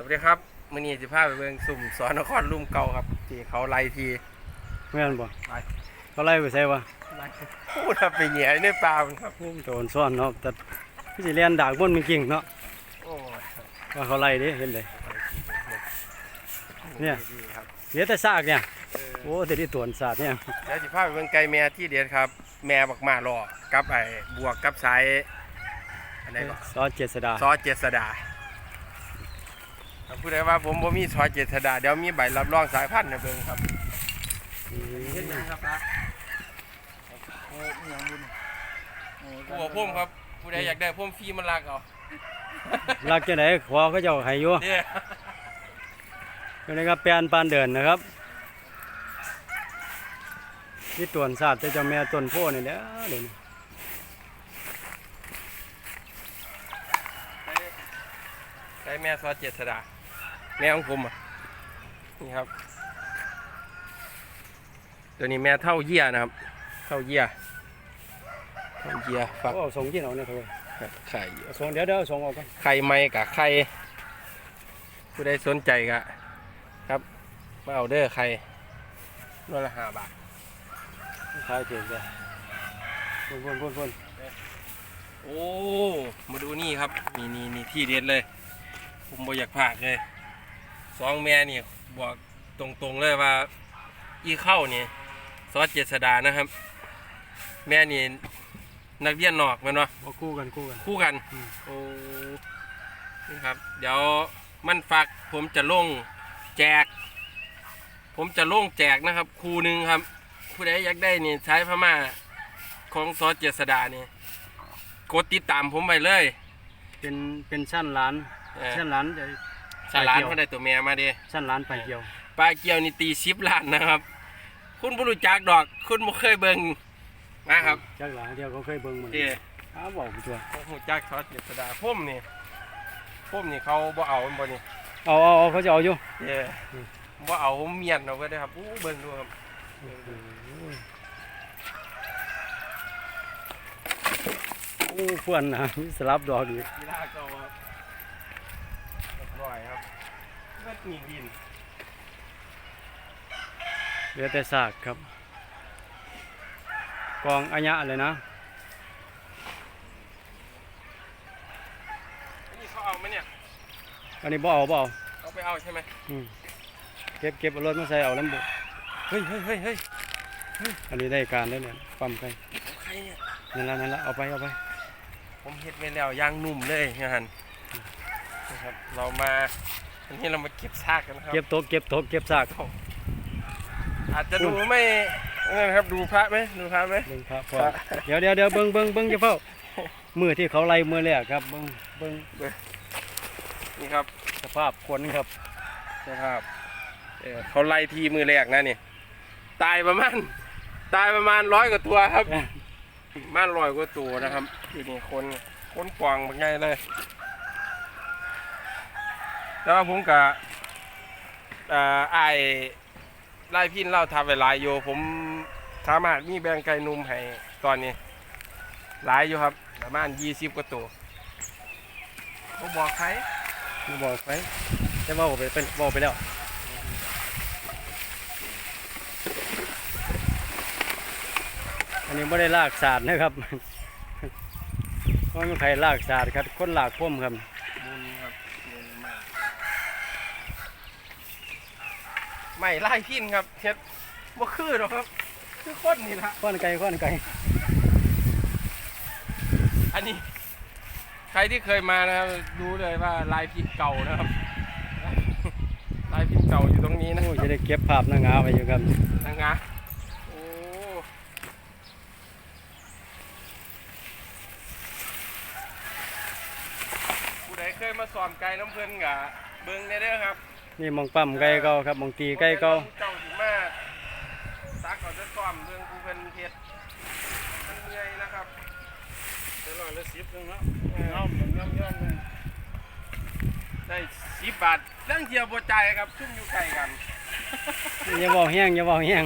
สวัสดีครับมื้อนี้สิพาไปเบิ่งสุ่มสอนนครลุ่มเก่าครับ ที่เขาไล่ทีแม่นบ่ไปเขาไล่ไปใส่วะไล่พูดครับไปเหนียในป่ามันครับโอ้มันโดนซ่อนเนาะแต่พี่สิเรียนดากบนมันกิ่งเนาะโอ้ยว่าเขาไล่เดิเห็นเลยเนี่ยดีครับเหลือแต่ซากเนี่ยเออโอ้แต่ที่ตวนศาสตร์เนี่ยแล้วสิพาไปเบิ่งไก่แม่ที่เด็ดครับ แม่บักมารอกับไอ้บวกกับสายอันไหนบ่ซอสเจษดาซอเจษดา ถ้าพูดได้ว่าผมบ่มีซอเจษดาเดี๋ยวมีใบรับรองสายพันธุ์นะเบิ่งครับเฮ็ดหยังครับนะโอ้ยยังบุญโอ้ยผู้พุ่มครับ ผู้ใดอยากได้พุ่มฟรีมันรักเอารักจะไหนขอเขาเจ้าให้อยู่เนี่ยเป็นไงครับแปลนปานเดินนะครับที่ตวนศาสตร์แต่เจ้าแม่ต้นโพนี่แหล้วเดี๋ยวนี้ใช้แม่ซอสเจษดา แม่ของผมอะนี่ครับ ตัวนี้แม่เท่าเยี่ยนะครับ เท่าเยี่ยเท่าเยี่ยฟักโอ้ส่งที่เราเนี่ยเถอะไข่เอาส่งเดี๋ยวเดี๋ยวเอาส่งออกกันไข่ไม้กับไข่ผู้ใดสนใจก็ครับมาเอาเด้อไข่นวดละห้าบาทขายเก่งจ้ะพ่นพ่นพ่นพ่นโอ้ มาดูนี่ครับ นี่นี่นี่ที่เด็ดเลย ผมบ่อยากพลาดเลย สองแม่นี่บอกตรงๆเลยว่า อีเข้านี่ซอสเจษดานะครับ แม่นี่นักเรียนนอกแมันวะเอาคู่กันคู่กัน คู่กัน อืม โอ้นี่ครับ เดี๋ยวมันฝากผมจะลงแจก ผมจะลงแจกนะครับครูหนึ่งครับ ผู้ใดอยากได้นี่ใช้พม่าของซอสเจษดานี่กดติดตามผมไปเลย เป็นเป็นชั้นล้านเออ ชั้นล้านจะ สารานเขาได้ตัวแม่มาเด้ชั้นล้านไปเกี่ยว ปลาเกียวนี่ตีสิบล้านนะครับ คุณผู้รู้จักดอก คุณบ่เคยเบิ่งนะครับจักหลังเดียวเขาเคยเบิ่งมันเด้ อ้าวบอกกูตัวผมรู้จักซอสเจษดาพุ่มนี่พุ่มนี่เขาบ่เอามันบ่นี่เอาเอาเอาเขาจะเอาอยู่เด้บ่เอาผมเมียนเอาก็ได้ครับอู้เบิ่งดูครับโอ้เพื่อนนะมีสลับดอกอีกกีฬาเก่าครับเรียบร้ อยครับเบิดมีดินเหลือแต่ซากครับ กองอัญญะเลยนะอันนี้เขาเอาไหมเนี่ย อันนี้บ่เอาบ่เอาเอาไปเอาใช่ไหมอืมเก็บเก็บเอารถมาใส่เอาลำบุเฮ้ยเฮ้ยเฮ้ยเฮ้ยอันนี้ได้การได้เนี่ยปั๊มไปของใครเนี่ยนั่นละนั่นละเอาไปเอาไป ผมเฮ็ดไว้แล้วย่างนุ่มเลยงานนะ ครับ เรามาอันนี้เรามาเก็บซากกันนะครับ เก็บโต๊ะเก็บโต๊ะเก็บซากอาจจะดูไม่เออครับดูพระไหมดูพระไหมเบิ่งพระพอเดี๋ยวเดี๋ยวเดี๋ยวเบิ่งเบิ่งเบิ่งจะเฝ้ามือที่เขาไล่มือแรกครับเบิ่งเบิ่งนี่ครับสภาพคนครับนะครับเออเขาไล่ทีมือแรกนะนี่ตายประมาณตายประมาณร้อยกว่าตัวครับประมาณร้อยกว่าตัวนะครับอยู่นี่คนคนกวางเป็นไงเลย แต่ว่าผมกับอ่าไอ้ายไล่พินเล่าทำไปหลายโยผมสามารถมีแบงไก่นุ่มให้ตอนนี้ หลายอยู่ครับ ประมาณยี่สิบกว่าตัวผมบอกใครมบอกไปจะบอกไปเป็นบอกไปแล้วอันนี้ไม่ได้ลากศาสตร์นะครับเพราะมันใครลากศาสตร์ครับ คนลากพ่มครับ บุญครับบุญมาก ไม่ไล่พินครับเฮ็ดบ่คือหรอกครับ คือคนนี่ละข้อนไก่ข้อนไก่อันนี้ ใครที่เคยมานะครับรู้เลยว่าลายพินเก่านะครับ ลายพินเก่าอยู่ตรงนี้นะโอ้จะได้เก็บภาพนางงามไปอยู่ครับนะงะโอ้ผู้ใดเคยมาสอนไก่น้ำเพิ่นกะเบิ่งได้เด้อครับ นี่มองปั๊มไก่เก่าครับมองตีไก่เก่าเจ้าสิมาตักเอาจะซ่อมเรื่องกูเป็นเฮ็ดมันเมื่อยนะครับเดี๋ยวรอเลยสิบนึงเนาะเออเอาเหมือนย้อนย้อนเลยได้สิบบาทเรื่องเทียวบ่จ่ายครับชุ่มอยู่ไกลกันอย่าบอกแห้งอย่าบอกแห้ง